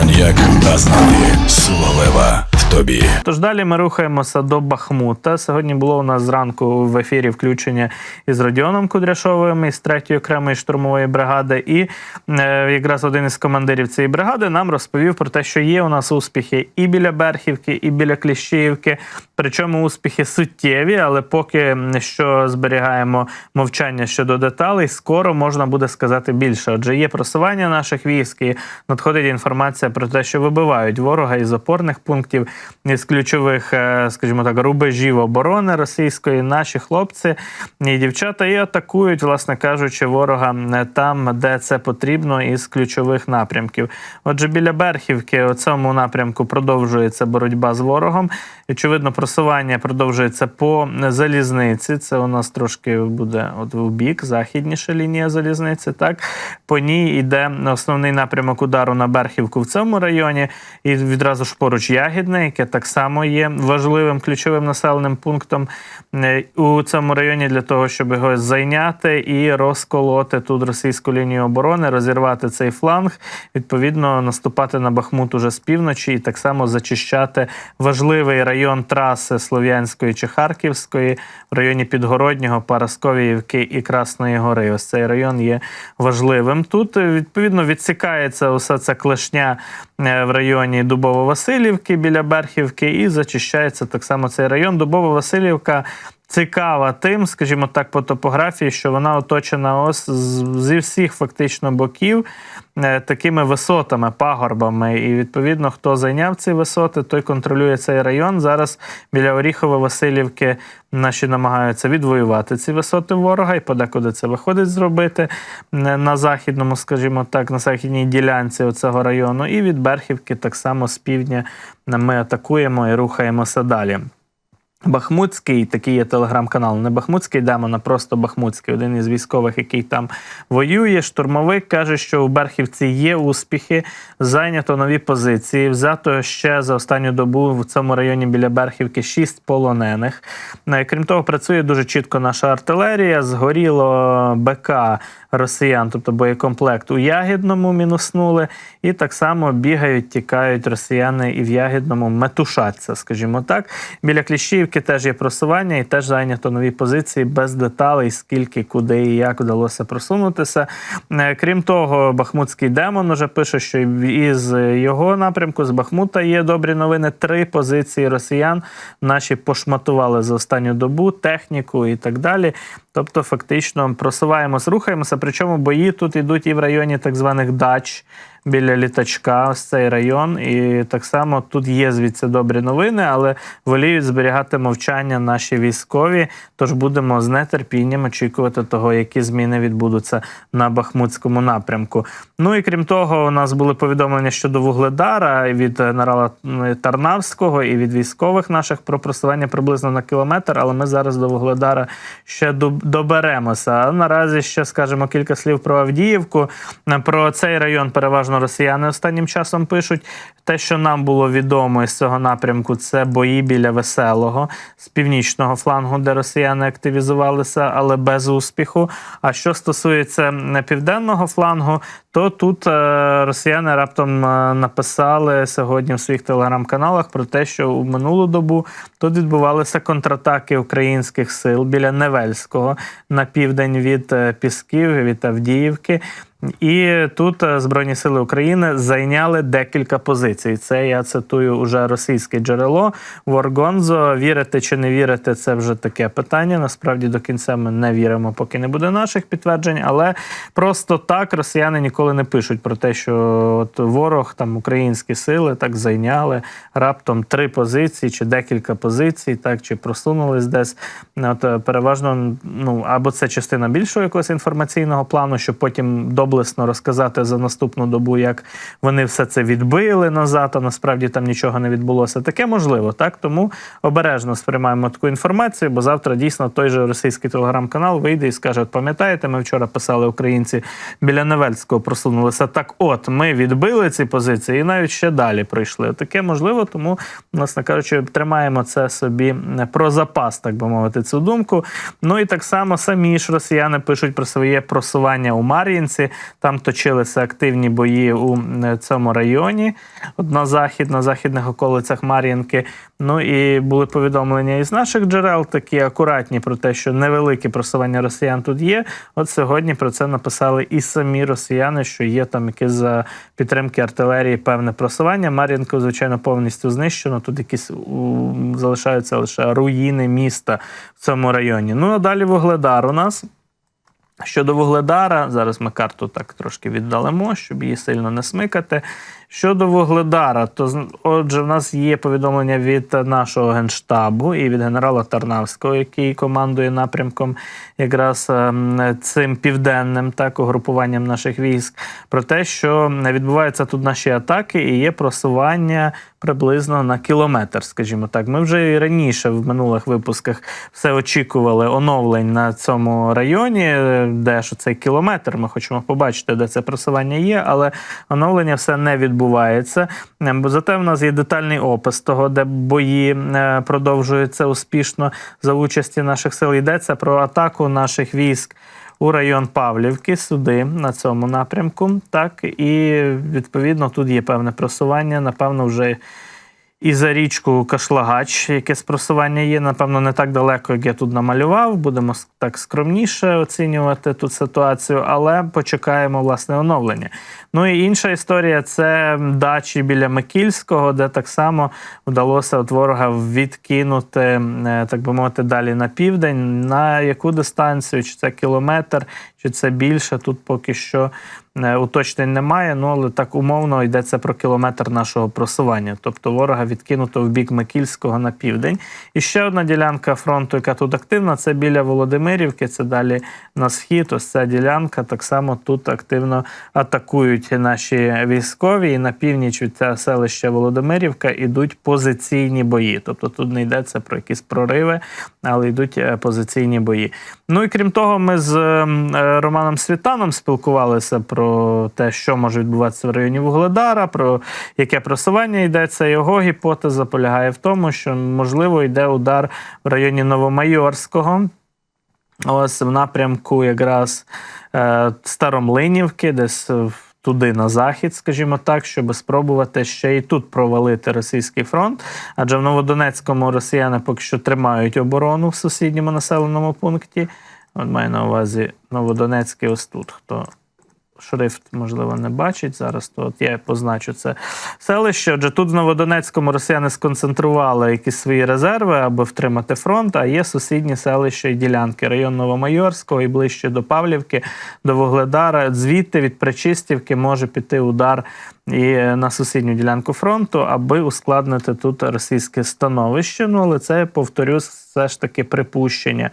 Коньяк, а знати сила лева в тобі. Тож далі ми рухаємося до Бахмута. Сьогодні було у нас зранку в ефірі включення із Родіоном Кудряшовим із 3-ї окремої штурмової бригади. І е, якраз один із командирів цієї бригади нам розповів про те, що є у нас успіхи і біля Берхівки, і біля Кліщіївки. Причому успіхи суттєві, але поки що зберігаємо мовчання щодо деталей, скоро можна буде сказати більше. Отже, є просування наших військ, і надходить інформація про те, що вибивають ворога із опорних пунктів, із ключових, е, скажімо так, рубежів оборони російської. Наші хлопці і дівчата і атакують, власне кажучи, ворога е, там, де це потрібно, із ключових напрямків. Отже, біля Берхівки у цьому напрямку продовжується боротьба з ворогом. Очевидно, просування продовжується по залізниці. Це у нас трошки буде от в бік, західніша лінія залізниці. Так по ній йде основний напрямок удару на Берхівку в цьому районі, і відразу ж поруч Ягідне, яке так само є важливим ключовим населеним пунктом е, у цьому районі для того, щоб його зайняти і розколоти тут російську лінію оборони, розірвати цей фланг, відповідно наступати на Бахмут уже з півночі і так само зачищати важливий район траси Слов'янської чи Харківської в районі Підгороднього, Парасковіївки і Красної Гори. Ось цей район є важливим. Тут е, відповідно відсікається уся ця клешня е, в районі Дубово-Василівки біля Берхівки, і зачищається так само цей район. Дубово-Василівка. Цікава тим, скажімо так, по топографії, що вона оточена ось зі всіх фактично боків е, такими висотами, пагорбами. І відповідно, хто зайняв ці висоти, той контролює цей район. Зараз біля Оріхово-Василівки наші намагаються відвоювати ці висоти ворога, і подекуди це виходить зробити на західному, скажімо так, на західній ділянці цього району. І від Берхівки так само з півдня ми атакуємо і рухаємося далі. Бахмутський, такий є телеграм-канал, не Бахмутський демон, а просто Бахмутський, один із військових, який там воює. Штурмовик каже, що у Берхівці є успіхи, зайнято нові позиції. Взято ще за останню добу в цьому районі біля Берхівки шість полонених. Е, Крім того, працює дуже чітко наша артилерія. Згоріло БК росіян, тобто боєкомплект у Ягідному мінуснули, і так само бігають, тікають росіяни і в Ягідному метушаться, скажімо так. Біля Кліщіївки теж є просування і теж зайнято нові позиції без деталей, скільки, куди і як вдалося просунутися. Е, Крім того, Бахмутський демон уже пише, що із його напрямку з Бахмута є добрі новини. Три позиції росіян наші пошматували за останню добу, техніку і так далі. Тобто, фактично просуваємось, рухаємося. Причому бої тут йдуть і в районі так званих дач біля літачка, ось цей район. І так само тут є звідси добрі новини, але воліють зберігати мовчання наші військові. Тож будемо з нетерпінням очікувати того, які зміни відбудуться на Бахмутському напрямку. Ну і крім того, у нас були повідомлення щодо Вугледара від генерала Тарнавського і від військових наших про просування приблизно на кілометр. Але ми зараз до Вугледара ще доберемося. А наразі ще скажемо кілька слів про Авдіївку. Про цей район переважно росіяни останнім часом пишуть. Те, що нам було відомо із цього напрямку, це бої біля веселого з північного флангу, де росіяни активізувалися, але без успіху. А що стосується південного флангу, то тут е, росіяни раптом е, написали сьогодні в своїх телеграм-каналах про те, що у минулу добу тут відбувалися контратаки українських сил біля Невельського на південь від е, Пісків, від Авдіївки. І тут е, Збройні сили України зайняли декілька позицій. Це я цитую уже російське джерело Воргонзо. Вірите чи не вірите, це вже таке питання. Насправді до кінця ми не віримо, поки не буде наших підтверджень. Але просто так росіяни ніколи не пишуть про те, що от ворог там українські сили так зайняли раптом три позиції чи декілька позицій, так чи просунулись десь. От е, переважно, ну або це частина більшого якогось інформаційного плану, щоб потім доблесно розказати за наступну добу, як вони все це відбили назад, а насправді там нічого не відбулося. Таке можливо, так тому обережно сприймаємо таку інформацію, бо завтра дійсно той же російський телеграм-канал вийде і скаже: От пам'ятаєте, ми вчора писали українці біля Невельського просунулися. Так, от ми відбили ці позиції і навіть ще далі пройшли. Таке можливо, тому, власне кажучи, тримаємо це собі про запас, так би мовити, цю думку. Ну і так само самі ж росіяни пишуть про своє просування у Мар'їнці. Там точилися активні бої у цьому районі. На захід, на західних околицях Мар'їнки. Ну і були повідомлення із наших джерел, такі акуратні про те, що невелике просування росіян тут є. От сьогодні про це написали і самі росіяни, що є там якесь за підтримки артилерії певне просування. Мар'їнку, звичайно, повністю знищено. Тут якісь залишаються лише руїни міста в цьому районі. Ну а далі Вугледар у нас. Щодо Вугледара, зараз ми карту так трошки віддалимо, щоб її сильно не смикати. Щодо Вугледара, то отже, в нас є повідомлення від нашого генштабу і від генерала Тарнавського, який командує напрямком якраз ем, цим південним так угрупуванням наших військ, про те, що відбуваються тут наші атаки і є просування приблизно на кілометр, скажімо так. Ми вже і раніше в минулих випусках все очікували оновлень на цьому районі, е, де ж цей кілометр. Ми хочемо побачити, де це просування є, але оновлення все не відбувається. Е, Бо зате в нас є детальний опис того, де бої е, продовжуються успішно за участі наших сил. Йдеться про атаку наших військ. У район Павлівки, сюди, на цьому напрямку. Так, і відповідно тут є певне просування. Напевно, вже і за річку Кашлагач, яке спросування є, напевно, не так далеко, як я тут намалював. Будемо так скромніше оцінювати тут ситуацію, але почекаємо власне оновлення. Ну і інша історія це дачі біля Микільського, де так само вдалося от ворога відкинути, е, так би мовити, далі на південь. На яку дистанцію? Чи це кілометр, чи це більше? Тут поки що е, уточнень немає. Ну але так умовно йдеться про кілометр нашого просування. Тобто ворога відкинуто в бік Микільського на південь. І ще одна ділянка фронту, яка тут активна, це біля Володимирівки. Це далі на схід. Ось ця ділянка так само тут активно атакують наші військові. І на північ від цього селища Володимирівка ідуть позиційні бої. Тобто тут не йдеться про якісь прориви, але йдуть е, позиційні бої. Ну і крім того, ми з ем, е, Романом Світаном спілкувалися про те, що може відбуватися в районі Вугледара, про яке просування йдеться. Його гіпотеза полягає в тому, що можливо йде удар в районі Новомайорського. Ось в напрямку якраз е, Старомлинівки, десь е, туди на захід, скажімо так, щоб спробувати ще і тут провалити російський фронт. Адже в Новодонецькому росіяни поки що тримають оборону в сусідньому населеному пункті. От маю на увазі Новодонецький ось тут. Хто шрифт, можливо, не бачить зараз, то от я позначу це селище. Отже, тут в Новодонецькому росіяни сконцентрували якісь свої резерви, аби втримати фронт, а є сусідні селища і ділянки. Район Новомайорського і ближче до Павлівки, до Вугледара. Звідти від Причистівки може піти удар і на сусідню ділянку фронту, аби ускладнити тут російське становище. Ну, але це, повторюсь, все ж таки припущення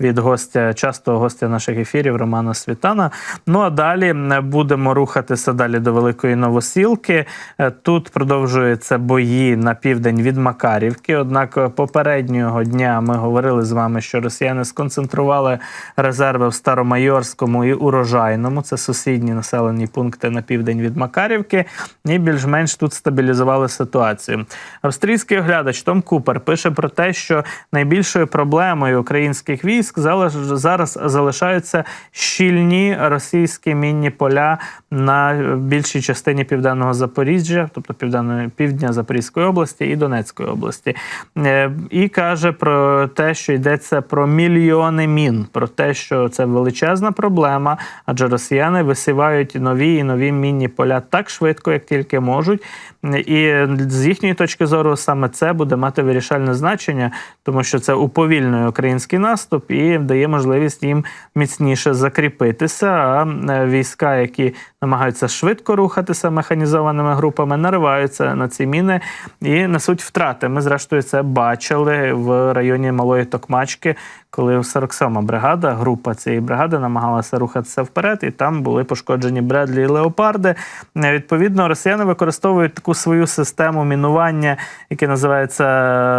від гостя, частого гостя наших ефірів Романа Світана. Ну а далі будемо рухатися далі до Великої Новосілки. Е, Тут продовжуються бої на південь від Макарівки. Однак е, попереднього дня ми говорили з вами, що росіяни сконцентрували резерви в Старомайорському і Урожайному. Це сусідні населені пункти на південь від Макарівки. І більш-менш тут стабілізували ситуацію. Австрійський оглядач Том Купер пише про те, що найбільшою проблемою українських військ зараз залишаються щільні російські мінні поля на більшій частині південного Запоріжжя, тобто південної півдня Запорізької області і Донецької області. Е, І каже про те, що йдеться про мільйони мін, про те, що це величезна проблема, адже росіяни висівають нові і нові мінні поля так швидко, як тільки можуть. І з їхньої точки зору саме це буде мати вирішальне значення, тому що це уповільнює український наступ і дає можливість їм міцніше закріпитися. А е, які намагаються швидко рухатися механізованими групами, нариваються на ці міни і несуть втрати. Ми, зрештою, це бачили в районі Малої Токмачки, коли 47-ма бригада, група цієї бригади намагалася рухатися вперед, і там були пошкоджені Бредлі і Леопарди. Відповідно, росіяни використовують таку свою систему мінування, яке називається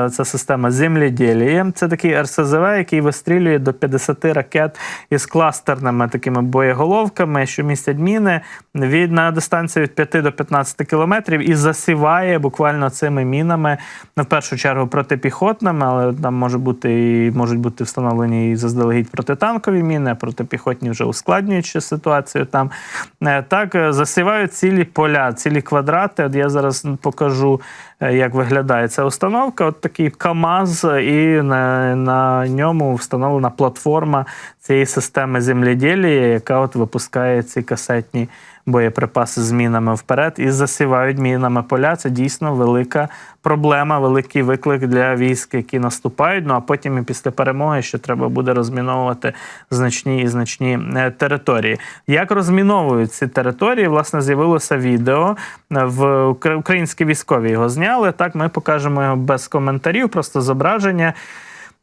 е, ця система земліділія. Це такий РСЗВ, який вистрілює до 50 ракет із кластерними такими боєголовками, що містять міни. від на дистанцію від 5 до 15 кілометрів і засіває буквально цими мінами, в першу чергу протипіхотними, але там може бути і можуть бути встановлені і заздалегідь протитанкові міни, протипіхотні вже ускладнюючи ситуацію там. Е, Так, е, засівають цілі поля, цілі квадрати. От я зараз покажу, е, як виглядає ця установка. От такий КАМАЗ, і на, на ньому встановлена платформа цієї системи земледілія, яка от випускає ці касетні боєприпаси з мінами вперед і засівають мінами поля. Це дійсно велика проблема, великий виклик для військ, які наступають. Ну а потім і після перемоги ще треба буде розміновувати значні і значні е, території. Як розміновують ці території? Власне, з'явилося відео е, в українські військові його зняли. Так, ми покажемо його без коментарів, просто зображення.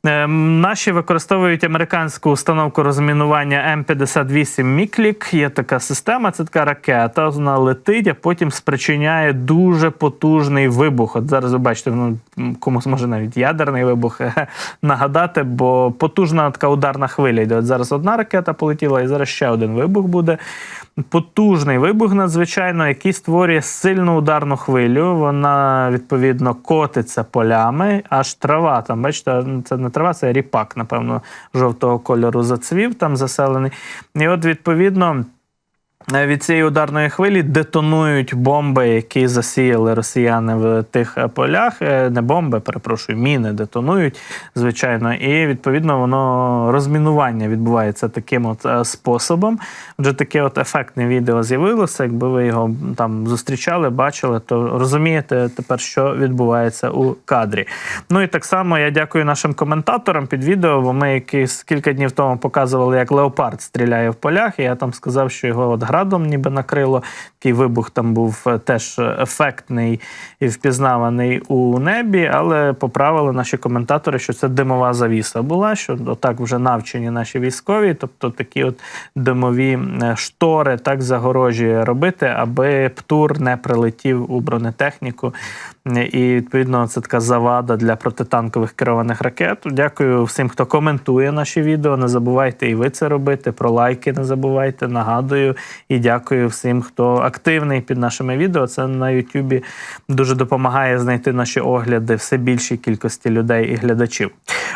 Ем, Наші використовують американську установку розмінування М58 Міклік. Є така система, це така ракета. Вона летить, а потім спричиняє дуже потужний вибух. От зараз ви бачите, ну комусь може навіть ядерний вибух нагадати, бо потужна така ударна хвиля йде. От зараз одна ракета полетіла, і зараз ще один вибух буде. Потужний вибух надзвичайно, який створює сильну ударну хвилю. Вона відповідно котиться полями, аж трава. Там бачите, це не трава, це ріпак, напевно, жовтого кольору зацвів там заселений. І от відповідно. Е, Від цієї ударної хвилі детонують бомби, які засіяли росіяни в тих е, полях. Е, Не бомби, перепрошую, міни детонують, звичайно. І відповідно воно розмінування відбувається таким от способом. Вже таке от ефектне відео з'явилося. Якби ви його там зустрічали, бачили, то розумієте тепер, що відбувається у кадрі. Ну і так само я дякую нашим коментаторам під відео, бо ми якісь кілька днів тому показували, як леопард стріляє в полях. І я там сказав, що його от градом ніби накрило. Такий вибух там був е, теж ефектний і впізнаваний у небі, але поправили наші коментатори, що це димова завіса була, що отак вже навчені наші військові, тобто такі от димові е, штори, так загорожі робити, аби птур не прилетів у бронетехніку. І відповідно це така завада для протитанкових керованих ракет. Дякую всім, хто коментує наші відео. Не забувайте і ви це робити. Про лайки не забувайте. Нагадую і дякую всім, хто активний під нашими відео. Це на Ютубі дуже допомагає знайти наші огляди все більшій кількості людей і глядачів.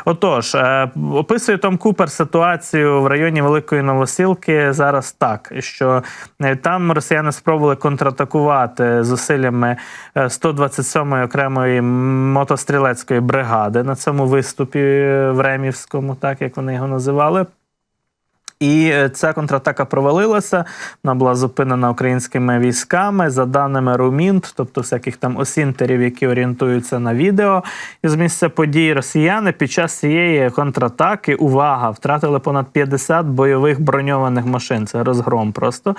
Отож, е, описує Том Купер ситуацію в районі Великої Новосілки зараз так, що е, там росіяни спробували контратакувати зусиллями 127 е, 7-ї окремої мотострілецької бригади на цьому виступі в Ремівському, так як вони його називали. І е, ця контратака провалилася. Вона була зупинена українськими військами за даними Румінт, тобто всяких там осінтерів, які орієнтуються на відео із місця подій. Росіяни під час цієї контратаки увага втратили понад 50 бойових броньованих машин. Це розгром просто.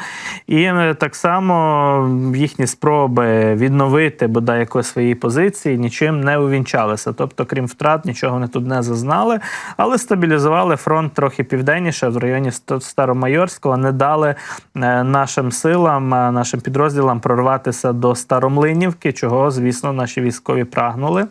І е, так само їхні спроби відновити бодай якось свої позиції нічим не увінчалися. Тобто, крім втрат, нічого вони тут не зазнали, але стабілізували фронт трохи південніше в районі Старомайорського, не дали е, нашим силам, е, нашим підрозділам прорватися до Старомлинівки, чого, звісно, наші військові прагнули.